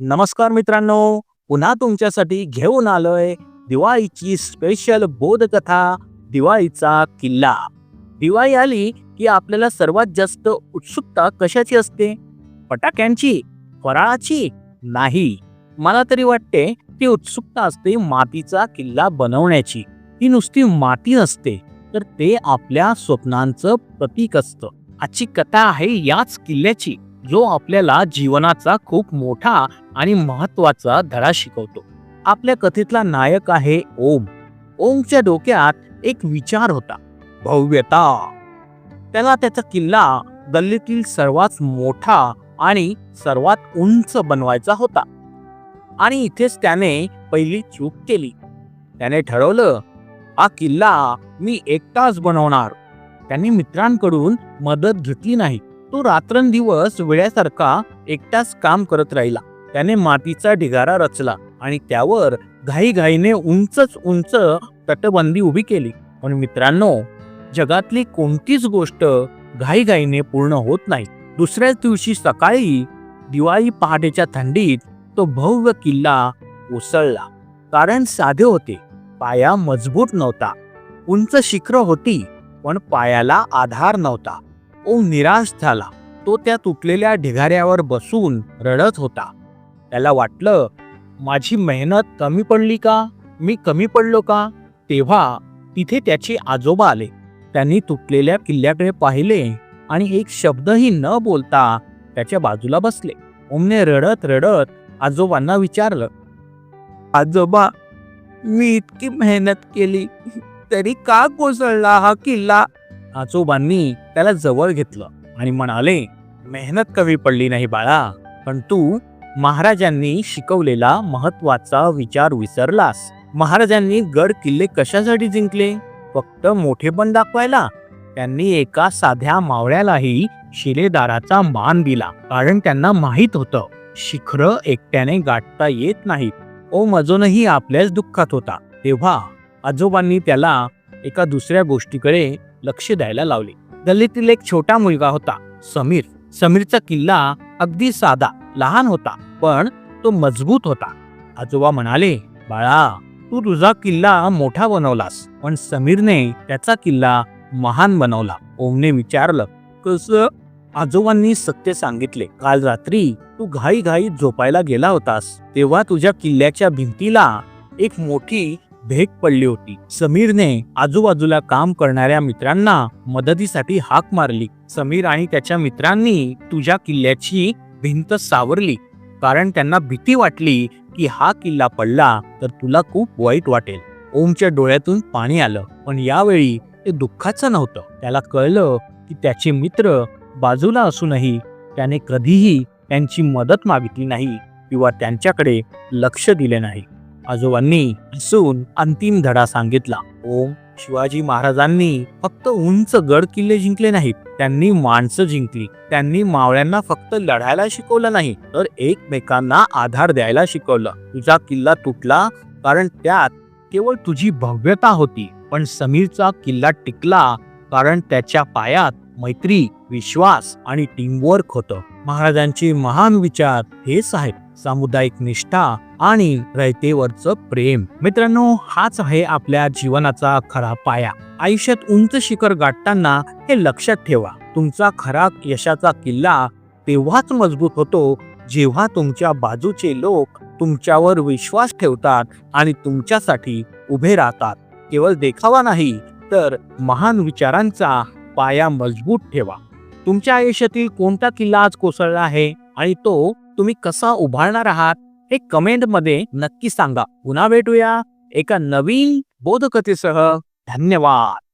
नमस्कार मित्रांनो पुन्हा तुमच्यासाठी घेऊन आलोय दिवाळीची स्पेशल बोधकथा दिवाळीचा किल्ला. दिवाळी आली की आपल्याला सर्वात जास्त उत्सुकता कशाची असते? फटाक्यांची? फराळाची? नाही. मला तरी वाटते ती उत्सुकता असते मातीचा किल्ला बनवण्याची. ही नुसती माती नसते तर ते आपल्या स्वप्नांचं प्रतीक असतं. आजची कथा आहे याच किल्ल्याची. जो आपल्याला जीवनाचा खूप मोठा आणि महत्त्वाचा धडा शिकवतो. आपल्या कथेतला नायक आहे ओम. ओमच्या डोक्यात एक विचार होता. भव्यता. त्याला त्याचा किल्ला गल्लीतील सर्वात मोठा आणि सर्वात उंच बनवायचा होता. आणि इथेच त्याने पहिली चूक केली. त्याने ठरवलं हा किल्ला मी एकटाच बनवणार. त्यांनी मित्रांकडून मदत घेतली नाही. तो रात्रंदिवस वेळ्यासारखा एकटाच काम करत राहिला. त्याने मातीचा ढिगारा रचला आणि त्यावर घाईघाईने उंचच उंच तटबंदी उभी केली. पण मित्रांनो जगातली कोणतीच गोष्ट घाईघाईने पूर्ण होत नाही. दुसऱ्याच दिवशी सकाळी दिवाळी पहाटेच्या थंडीत तो भव्य किल्ला उसळला कारण साधे होते. पाया मजबूत नव्हता. उंच शिखर होती पण पायाला आधार नव्हता. ओम निराश झाला. तो त्या तुटलेल्या ढिगाऱ्यावर बसून रडत होता. त्याला वाटलं माझी मेहनत कमी पडली का? मी कमी पडलो का? तेव्हा तिथे त्याचे आजोबा आले. त्यांनी तुटलेल्या किल्ल्याकडे पाहिले आणि एक शब्दही न बोलता त्याच्या बाजूला बसले. ओमने रडत रडत आजोबांना विचारलं आजोबा मी इतकी मेहनत केली तरी का कोसळला हा किल्ला? आजोबांनी त्याला जवळ घेतलं आणि म्हणाले मेहनत कमी पडली नाही बाळा पण तू महाराजांनी शिकवलेला महत्त्वाचा विचार विसरलास. महाराजांनी गड किल्ले कशासाठी जिंकले? फक्त मोठेपण दाखवायला. त्यांनी एका साध्या मावळ्यालाही शिलेदाराचा मान दिला कारण त्यांना माहीत होतं शिखर एकट्याने गाठता येत नाहीत. ओ अजूनही आपल्याच दुःखात होता. तेव्हा आजोबांनी त्याला एका दुसऱ्या गोष्टीकडे लक्ष द्यायला लावले. गल्लीतील एक छोटा मुलगा होता समीर. समीरचा किल्ला अगदी साधा लहान होता पण तो मजबूत होता. आजोबा म्हणाले बाळा तू तुझा किल्ला मोठा बनवलास. पण समीरने त्याचा किल्ला महान बनवला. ओमने विचारलं कसं? आजोबांनी सत्य सांगितले काल रात्री तू घाई घाई झोपायला गेला होतास. तेव्हा तुझ्या किल्ल्याच्या भिंतीला एक मोठी भेट पडली होती. समीरने आजूबाजूला काम करणाऱ्या मित्रांना मदतीसाठी हाक मारली. समीर आणि त्याच्या मित्रांनी तुझ्या किल्ल्याची भिंत सावरली. कारण त्यांना भीती वाटली की हा किल्ला पडला तर तुला खूप वाईट वाटेल. ओमच्या डोळ्यातून पाणी आलं. पण यावेळी ते दुःखाचं नव्हतं. त्याला कळलं की त्याचे मित्र बाजूला असूनही त्याने कधीही त्यांची मदत मागितली नाही किंवा त्यांच्याकडे लक्ष दिले नाही. आजोबांनी हसून अंतिम धडा सांगितला. ओम शिवाजी महाराजांनी फक्त उंच गड किल्ले जिंकले नाहीत त्यांनी माणसं जिंकली. त्यांनी मावळ्यांना फक्त लढायला शिकवलं नाही तर एकमेकांना आधार द्यायला शिकवलं. तुझा किल्ला तुटला कारण त्यात केवळ तुझी भव्यता होती पण समीरचा किल्ला टिकला कारण त्याच्या पायात मैत्री विश्वास आणि टीमवर्क होतं. महाराजांचे महान विचार हेच आहेत. सामुदायिक निष्ठा आणि रयतेवरचं प्रेम. मित्रांनो हाच आहे आपल्या जीवनाचा खरा पाया. आयुष्यात उंच शिखर गाठताना हे लक्षात ठेवा. तुमचा खरा यशाचा किल्ला तेव्हाच मजबूत होतो जेव्हा तुमच्या बाजूचे लोक तुमच्यावर विश्वास ठेवतात आणि तुमच्यासाठी उभे राहतात. केवळ देखावा नाही तर महान विचारांचा पाया मजबूत ठेवा. तुमच्या आयुष्यातील कोणता किल्ला आज कोसळला आहे आणि तो तुम्ही कसा उभारणार आहात? हे कमेंटमध्ये नक्की सांगा. पुन्हा भेटूया एका नवीन बोधकथेसह. धन्यवाद.